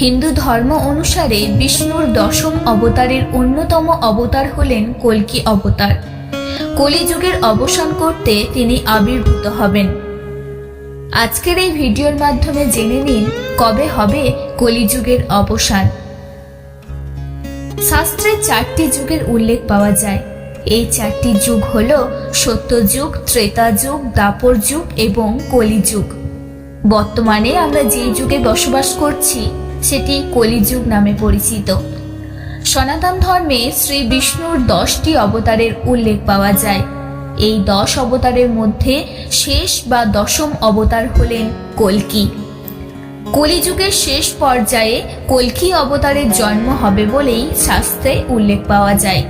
হিন্দু ধর্ম অনুসারে বিষ্ণুর দশম অবতারের অন্যতম অবতার হলেন কল্কি অবতার। কলিযুগের অবসান করতে তিনি আবির্ভূত হবেন। আজকের এই ভিডিওর মাধ্যমে জেনে নিন, কবে হবে কলিযুগের অবসান। শাস্ত্রে চারটি যুগের উল্লেখ পাওয়া যায়। এই চারটি যুগ হল সত্যযুগ ত্রেতা যুগ দাপর যুগ এবং কলিযুগ। বর্তমানে আমরা যে যুগে বসবাস করছি সেটি কলিযুগ নামে পরিচিত। সনাতন ধর্মে শ্রী বিষ্ণুর দশটি অবতারের উল্লেখ পাওয়া যায়। এই দশ অবতারের মধ্যে শেষ বা দশম অবতার হলেন কলকি। কলিযুগের শেষ পর্যায়ে কলকি অবতারের জন্ম হবে বলেই শাস্ত্রে উল্লেখ পাওয়া যায়।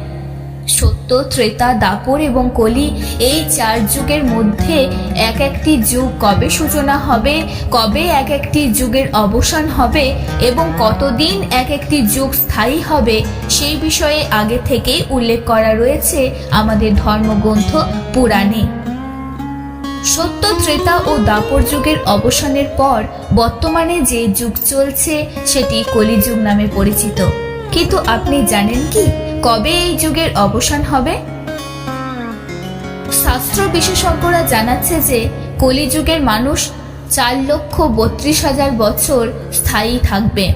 সত্য, ত্রেতা, দাপর এবং কলি এই চার যুগের মধ্যে এক একটি যুগ কবে সূচনা হবে, কবে এক একটি যুগের অবসান হবে এবং কতদিন এক একটি যুগ স্থায়ী হবে সেই বিষয়ে আগে থেকেই উল্লেখ করা রয়েছে আমাদের ধর্মগ্রন্থ পুরাণে। সত্য, ত্রেতা ও দাপর যুগের অবসানের পর বর্তমানে যে যুগ চলছে সেটি কলিযুগ নামে পরিচিত। কিন্তু আপনি জানেন কি? কবে এই যুগের অবসান হবে? শাস্ত্র বিশেষজ্ঞরা জানাচ্ছে যে, কলিযুগের মানুষ চার লক্ষ বত্রিশ হাজার বছর স্থায়ী থাকবে।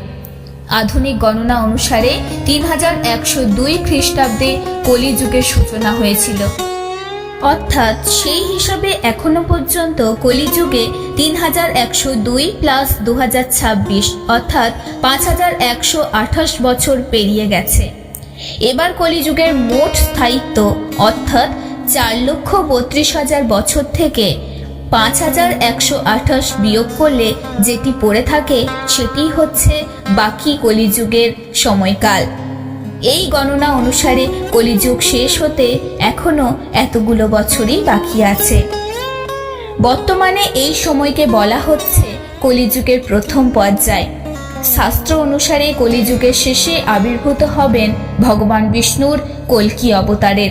আধুনিক গণনা অনুসারে তিন হাজার একশো দুই খ্রিস্টাব্দে কলিযুগের সূচনা হয়েছিল। অর্থাৎ সেই হিসাবে এখনও পর্যন্ত কলিযুগে তিন হাজার একশো দুই প্লাস দু হাজার ছাব্বিশ, অর্থাৎ পাঁচ হাজার একশো আঠাশ বছর পেরিয়ে গেছে। এবার কলিযুগের মোট স্থায়িত্ব, অর্থাৎ চার লক্ষ বত্রিশ হাজার বছর থেকে পাঁচ হাজার একশো আঠাশ বিয়োগ করলে যেটি পড়ে থাকে সেটি হচ্ছে বাকি কলিযুগের সময়কাল। এই গণনা অনুসারে কলিযুগ শেষ হতে এখনও এতগুলো বছরই বাকি আছে। বর্তমানে এই সময়কে বলা হচ্ছে কলিযুগের প্রথম পর্যায়। শাস্ত্র অনুসারে কলিযুগের শেষে আবির্ভূত হবেন ভগবান বিষ্ণুর কল্কি অবতারের।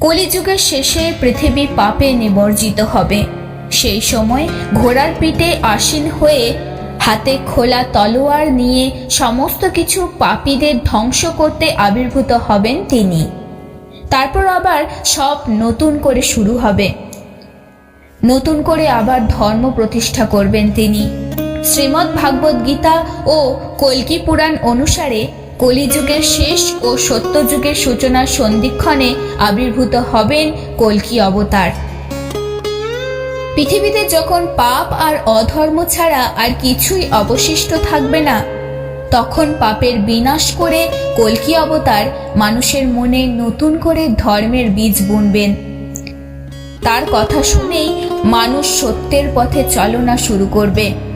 কলিযুগের শেষে পৃথিবী পাপে নিবর্জিত হবে। সেই সময় ঘোড়ার পিঠে আসীন হয়ে হাতে খোলা তলোয়ার নিয়ে সমস্ত কিছু পাপীদের ধ্বংস করতে আবির্ভূত হবেন তিনি। তারপর আবার সব নতুন করে শুরু হবে। নতুন করে আবার ধর্ম প্রতিষ্ঠা করবেন তিনি। শ্রীমদ্ ভাগবত গীতা ও কল্কি পুরাণ অনুসারে কলিযুগের শেষ ও সত্যযুগের সূচনার সন্ধিক্ষণে আবির্ভূত হবেন কল্কি অবতার। পৃথিবীতে যখন পাপ আর অধর্ম ছাড়া আর কিছুই অবশিষ্ট থাকবে না, তখন পাপের বিনাশ করে কল্কি অবতার মানুষের মনে নতুন করে ধর্মের বীজ বুনবেন। তার কথা শুনেই মানুষ সত্যের পথে চলনা শুরু করবে।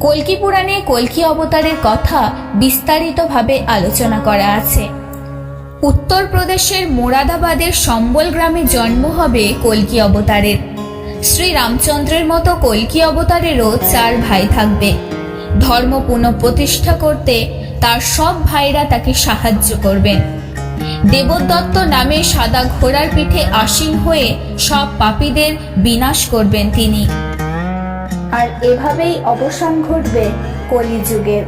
কল্কি পুরাণে কল্কি অবতারের কথা বিস্তারিতভাবে আলোচনা করা আছে। উত্তরপ্রদেশের মোরাদাবাদের সম্বল গ্রামে জন্ম হবে কল্কি অবতারের। শ্রী রামচন্দ্রের মতো কল্কি অবতারেরও চার ভাই থাকবে। ধর্ম পুনঃপ্রতিষ্ঠা করতে তার সব ভাইরা তাকে সাহায্য করবেন। দেবদত্ত নামে সাদা ঘোড়ার পিঠে আসীন হয়ে সব পাপীদের বিনাশ করবেন তিনি। আর এভাবেই অবসান ঘটবে কলিযুগের